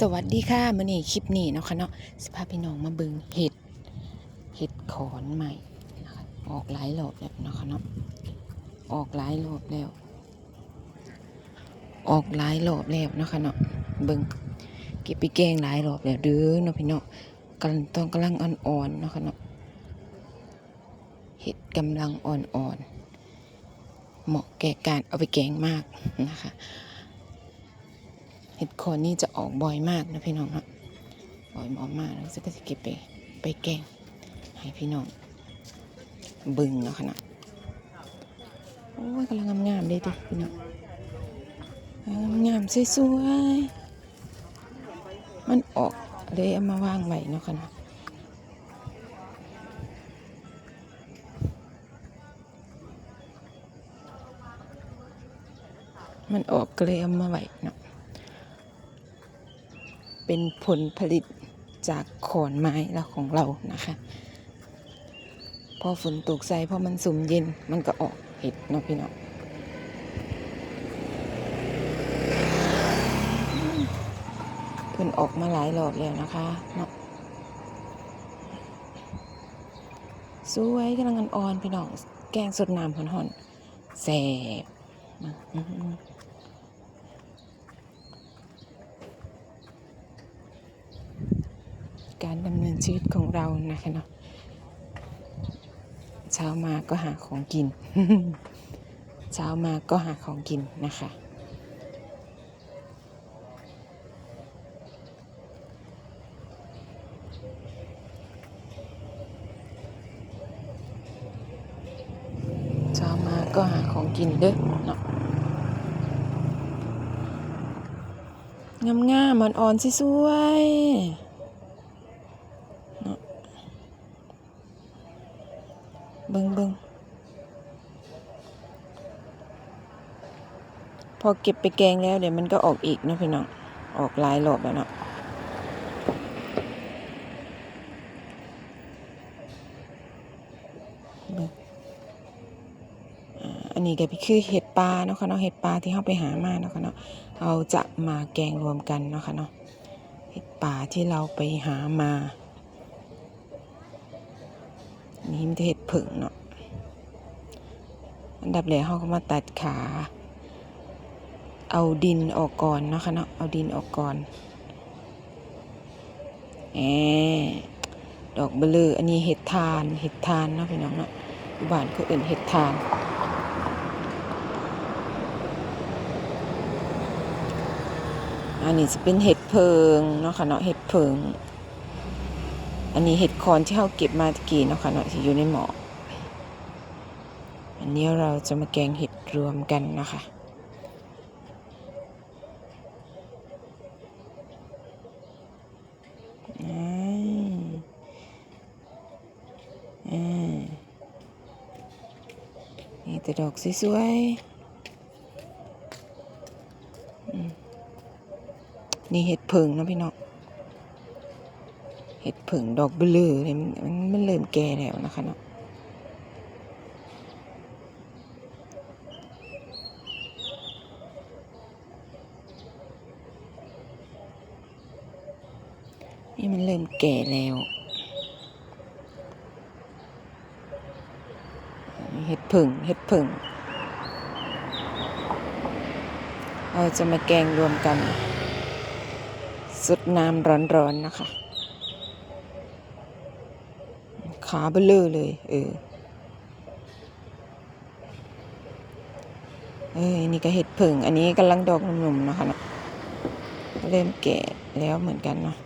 สวัสดีค่ะมื่อนี้คลิปนี้เนาะค่ะเนาะสิพาพี่น้องมาบิ่งเห็ดเห็ดขอนใหม่นะคะออกหลายรอบแล้วเนาะค่ะเนาะออกหลายรอบแล้ว ออกหลายรอบแล้วเนาะค่ะเนาะบิ่งเก็บไปแกงหลายรอบแล้วเด้อเนาะพี่น้องกำลังตอนกำลังอ่อนๆเนาะค่ะเนาะเห็ดกำลังอ่อนๆเหมาะแก่การเอาไปแกงมากนะคะ เห็ดโคนนี่จะออกบ่อยมากนะพี่น้องเนาะบ่อยมากแล้วก็จะเก็บไปไปแกงให้พี่น้อง บึงเนาะขนาดโอ้ยกำลังงามๆเลยดิพี่น้องงามๆสวยๆมันออกเลยเอามาวางไว้เนาะขนาดมันออกเกลยเอามาไว้เนาะ เป็นผลผลิตจากขอนไม้แล้วของเรานะคะ พอฝนตกใส่พอมันสุ่มเย็นมันก็ออกเห็ดเนาะพี่เนาะเพิ่นออกมาหลายรอบแล้วนะคะเนาะสวยกำลังอ่อนๆพี่น้องแกงสดน้ำห่อนๆแซ่บอื้อหือ การดำเนิน ชีวิตของเรานะคะเนาะเช้ามาก็หาของกิน เช้ามาก็หาของกินนะคะเช้ามาก็หาของกินเด้อเนาะงามๆมันอ่อนสวยๆ เบิงเบิงพอเก็บไปแกงแล้วเดี๋ยวมันก็ออกอีกนะพี่น้อง ออกหลายรอบแล้วเนาะอันนี้ก็คือเห็ดปลาเนาะค่ะเนาะเห็ดปลาที่เราไปหามาเนาะค่ะเนาะเราจะมาแกงรวมกันเนาะค่ะเนาะเห็ดป่าที่เราไปหามา นี่มันจะเห็ดผึ่งเนาะอันดับแรกเขาก็มาตัดขา เอาดินออกก่อนเนาะคะเนาะเอาดินออกก่อนแหมดอกเบลืออันนี้เห็ดทานเห็ดทานเนาะพี่น้องเนาะอยู่บ้านเขาเอื่นเห็ดทานอันนี้จะเป็นเห็ดเพิงเนาะค่ะเนาะเห็ดเพิง อันนี้เห็ดคอนที่เราเก็บมาตะกี้นะค่ะเนาะที่อยู่ในหม้ออันนี้เราจะมาแกงเห็ดรวมกันนะคะนี่แต่ดอกสวยๆนี่เห็ดเผิงนะพี่น้อง เห็ดเผิงดอกเบลอเนี่ยมันมันมันเริ่มแก่แล้วนะคะเนาะนี่มันเริ่มแก่แล้วเห็ดผึ่งเห็ดผึ่งเราจะมาแกงรวมกันสุดน้ำร้อนๆนะคะ ขาเบลอเลย เออ เอ้ยนี่ก็เห็ดผึ่ง อันนี้กำลังดอกหนุ่มๆนะคะเนาะเริ่มแก่แล้วเหมือนกันเนาะ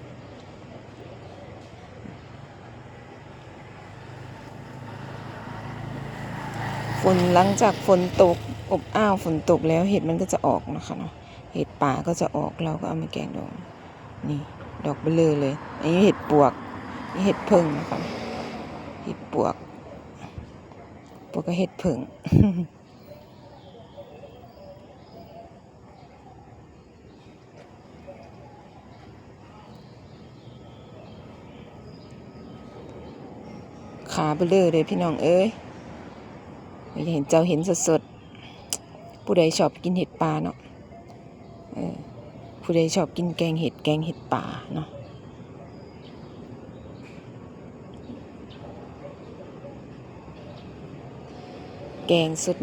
ฝนหลังจากฝนตกอบอ้าวฝนตกแล้วเห็ดมันก็จะออกนะคะเนาะเห็ดป่าก็จะออกเราก็เอามาแกงดองนี่ ดอกเบลอเลย อันนี้เห็ดปวกนี่เห็ดเพิงนะคะ ห็ดปวก ปวกก็เห็ดเพิงขาเบลอเลยพี่น้องเอ้ยอยาเห็นเจ้าเห็นสดๆ ผู้ใดชอบกินเห็ดปลาเนาะผู้ใดชอบกินแกงเห็ดแกงเห็ดป่าเนาะ แกงสุด